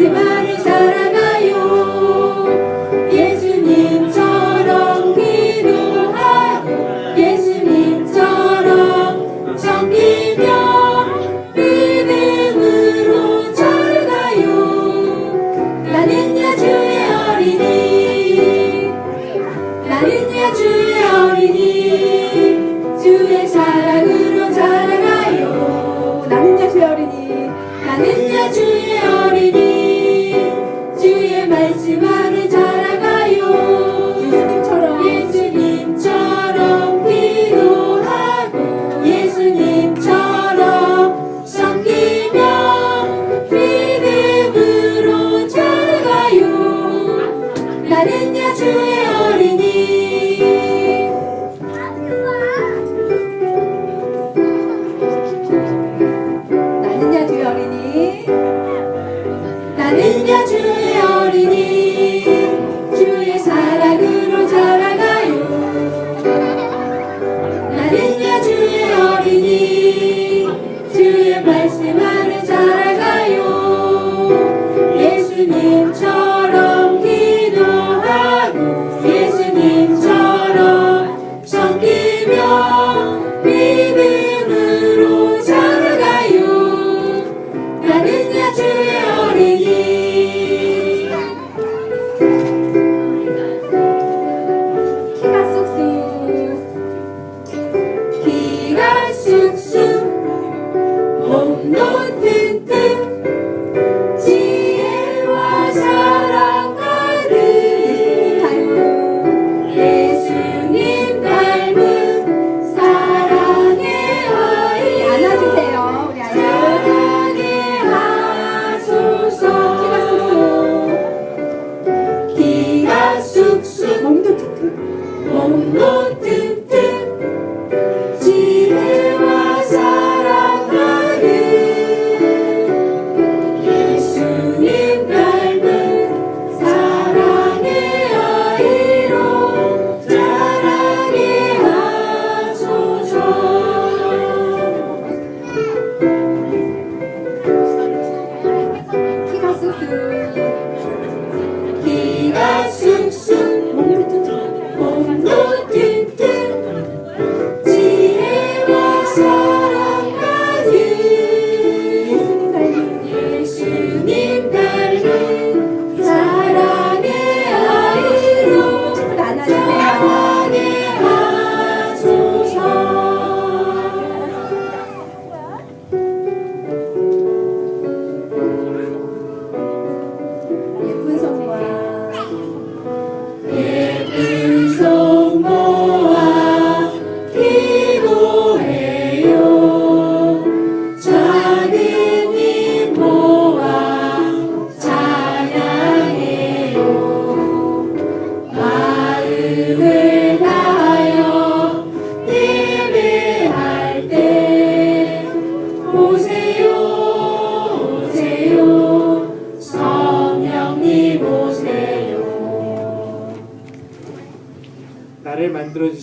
예수만을 사랑하요. 예수님처럼 기도하고 예수님처럼 섬기며 믿음으로 자라가요. 주의 어린이. 나는 야주의 어린이. 你要记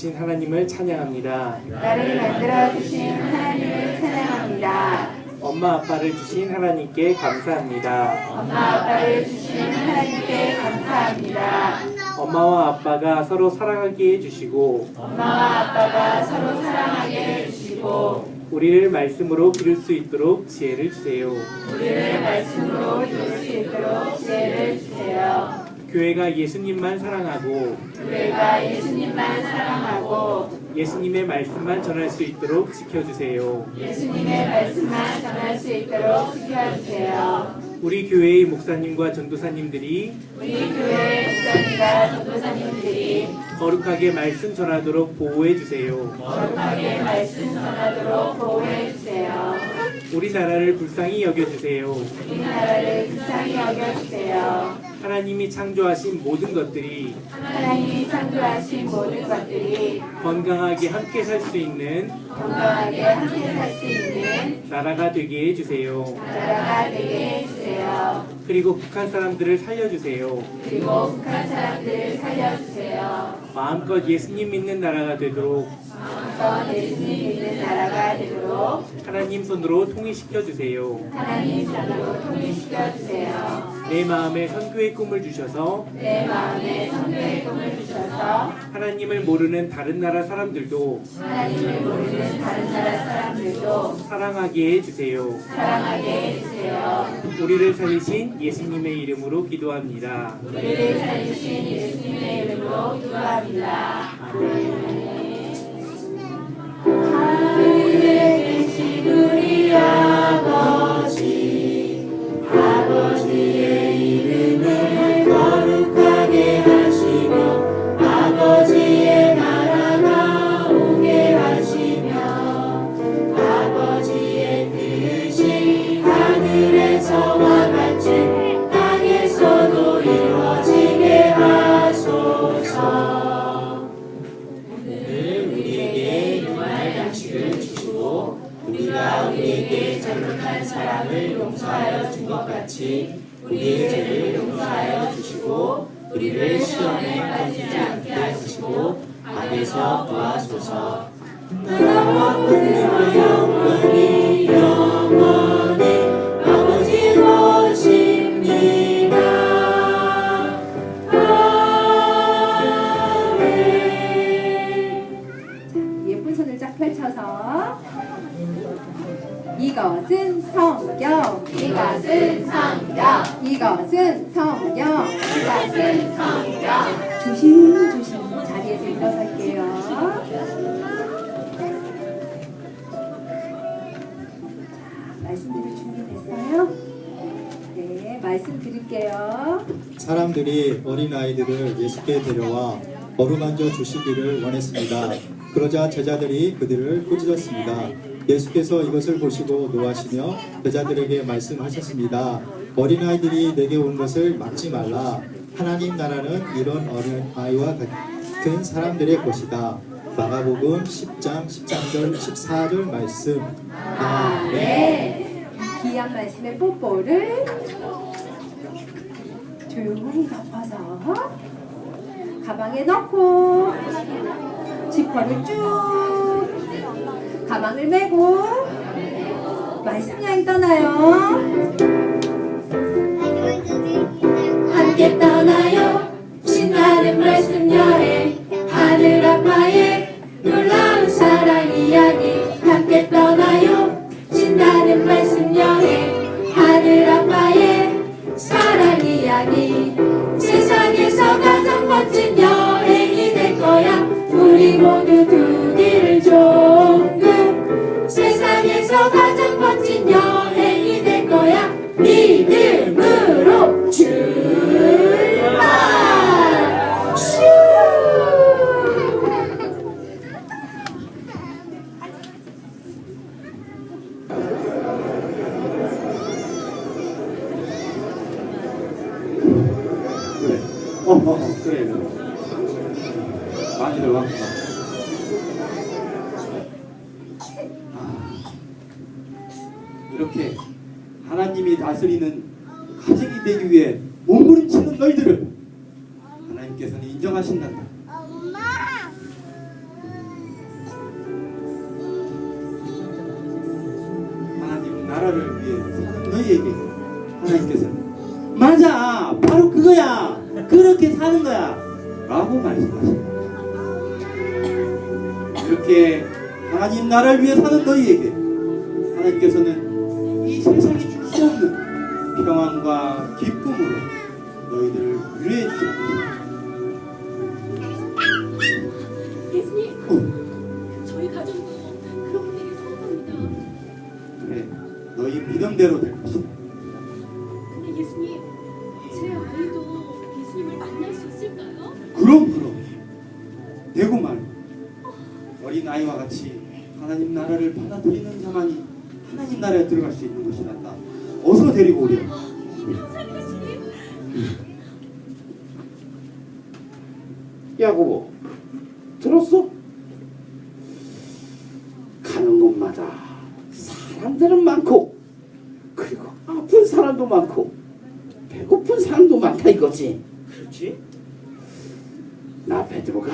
주신 하나님을 찬양합니다. 나를 만들어 주신 하나님을 찬양합니다. 엄마 아빠를 주신 하나님께 감사합니다. 엄마 아빠를 주신 하나님께 감사합니다. 엄마와 아빠가 서로 사랑하게 해주시고 엄마와 아빠가 서로 사랑하게 해주시고 우리를 말씀으로 기를 수 있도록 지혜를 주세요. 우리를 말씀으로 이룰 수 있도록 지혜를 주세요. 교회가 예수님만 사랑하고 우리가 예수님만 사랑하고 예수님의 말씀만 전할 수 있도록 지켜주세요. 예수님의 말씀만 전할 수 있도록 지켜주세요. 우리 교회의 목사님과 전도사님들이 우리 교회 목사님과 전도사님들이 거룩하게 말씀 전하도록 보호해 주세요. 거룩하게 말씀 전하도록 보호해 주세요. 우리 나라를 불쌍히 여겨 주세요. 우리 나라를 불쌍히 여겨 주세요. 하나님이 창조하신 모든 것들이 하나님이 창조하신 모든 것들이 건강하게 함께 살 수 있는 건강하게 함께 살 수 있는 나라가 되게 해 주세요. 나라가 되게 해주세요. 그리고 북한 사람들을 살려 주세요. 그리고 북한 사람들을 살려주세요. 마음껏 예수님 믿는 나라가 되도록 마음껏 예수님 믿는 나라가 되도록 하나님 손으로 통일시켜 주세요. 하나님 손으로 통일시켜 주세요. 내 마음에 선교의 꿈을 주셔서 내 마음에 성교의 꿈을 주셔서 하나님을 모르는 다른 나라 사람들도 하나님을 모르는 다른 나라 사람들도 사랑하게 해 주세요. 사랑하게 해주세요. 우리를 살리신 예수님의 이름으로 기도합니다. 우리를 살리신 예수님의 이름으로 기도합니다. 하늘에 계신 우리 아 악에서 구하소서 사람들이 어린아이들을 예수께 데려와 어루만져 주시기를 원했습니다. 그러자 제자들이 그들을 꾸짖었습니다. 예수께서 이것을 보시고 노하시며 제자들에게 말씀하셨습니다. 어린아이들이 내게 온 것을 막지 말라. 하나님 나라는 이런 어린아이와 같은 사람들의 것이다. 마가복음 10장 13절 14절 말씀. 아멘. 네. 귀한 말씀의 뽀뽀를 조용히 덮어서 가방에 넣고 지퍼를 쭉 가방을 메고 말씀 여행 떠나요. 이렇게 하나님이 다스리는 가정이 되기 위해 몸부림치는 너희들을 하나님께서는 인정하신단다. 하나님은 나라를 위해 사는 너희에게 하나님께서는 맞아 바로 그거야 그렇게 사는 거야 라고 말씀하십니다. 이렇게 하나님 나라를 위해 사는 너희에게 하나님께서는 이 세상이 줄 수 없는 평안과 기쁨으로 너희들을 위로해 주셨습니다 예수님, 어, 저희 가정도 그렇게 되길 소원합니다. 그래 너희 믿음대로 될 것이다 근데 예수님, 제 아이도 예수님을 만날 수 있을까요? 그럼 그럼. 되고 말고. 어린 아이와 같이 하나님 나라를 받아들이는 자만이 하나님 나라에 들어갈 수 있는 것이 란다 어서 데리고 오렴. 야고보 들었어? 가는 곳마다 사람들은 많고 그리고 아픈 사람도 많고 배고픈 사람도 많다 이거지 그렇지? 나 베드로가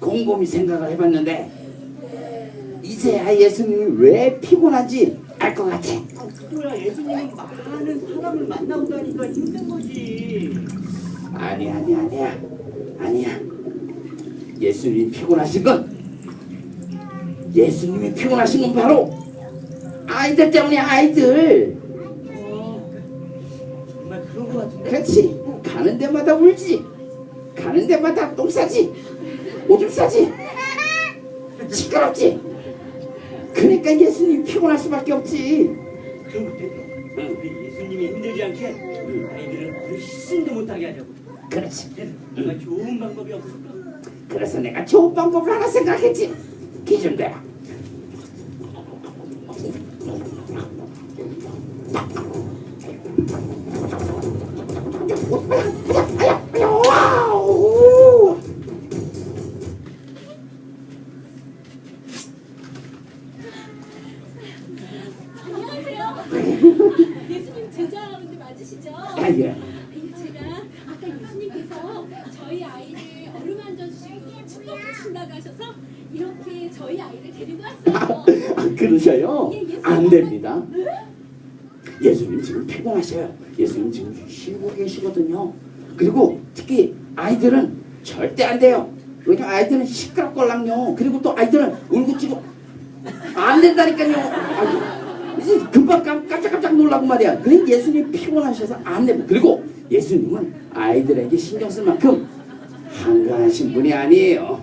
곰곰이 생각을 해봤는데 이제야 예수님이 왜 피곤한지 알 것 같아. 뭐야 예수님은 많은 사람을 만나고 다니까 힘든 거지. 아니 아니 아니야. 아니야. 예수님이 피곤하신 건 예수님이 피곤하신 건 바로 아이들 때문이야 아이들. 정말 그런 거 같은데. 그렇지. 가는 데마다 울지. 가는 데마다 똥 싸지. 오줌 싸지. 시끄럽지 그러니까 예수님이 피곤할 수밖에 없지. 그런 것 때문에 우리 예수님이 힘들지 않게 아이들을 희생도 못하게 하려고. 그렇지. 정말 좋은 방법이 없을까? 그래서 내가 좋은 방법을 하나 생각했지. 기준대로 피곤하셔요. 예수님 지금 쉬고 계시거든요. 그리고 특히 아이들은 절대 안 돼요. 왜냐면 아이들은 시끄럽걸랑요. 그리고 또 아이들은 울고찌고 안 된다니까요. 아이고, 이제 금방 깜- 깜짝깜짝 놀라고 말이야. 그래 예수님 피곤하셔서 안 되고 그리고 예수님은 아이들에게 신경 쓸 만큼 한가하신 분이 아니에요.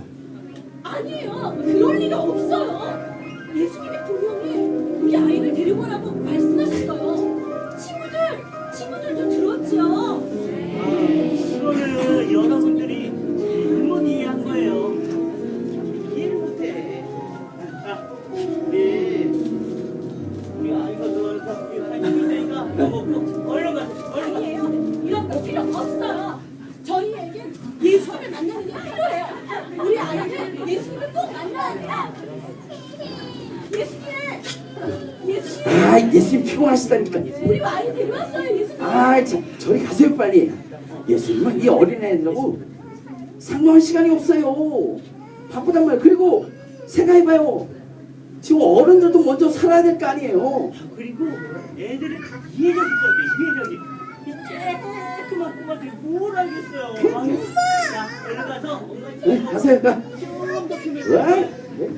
아니에요. 그럴 리가 없어요. 예수님이 분명히 우리 아이를 데리고 오라고 말씀 아 예수님 피곤하시다니까. 우리 아이 데려왔어요, 예수님! 아, 참, 저리 가세요 빨리. 예수님은 이 어린애들하고 상종할 시간이 없어요. 바쁘단 말이에요. 그리고 생각해봐요. 지금 어른들도 먼저 살아야 될 거 아니에요. 아, 그리고 애들은 이해력이 적이 이해력이. 이 쬐끄만 꼬마들이 뭘 알겠어요. 아유, 자, 얼른 가서 네, 가세요. 가. 왜?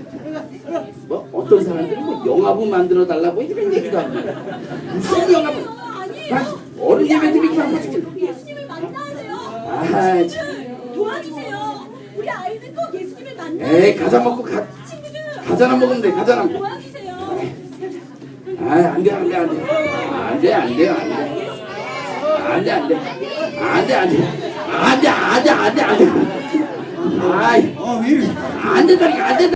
뭐 어떤 사람들이 뭐 영화부 만들어 달라고 이런 얘기도 하고 무슨 영화부? 아니에요. 나 어른 예배 드리기 하고 지금. 예수님을 만나야 돼요. 아, 친구들, 도와주세요. 우리 아이는 꼭 예수님을 만나야 에이 돼요. 과자 먹고 가. 친구들, 과자나 먹으면 돼. 과자나. 도와주세요. 아, 안 돼, 안 돼, 안 돼. 안 돼, 안 돼, 안 돼. 안 돼, 안 돼. 안 돼, 안 돼. 안 돼, 안 돼, 안 돼, 안 돼. 아이, 어왜 이래 안 된다니까, 안 된다.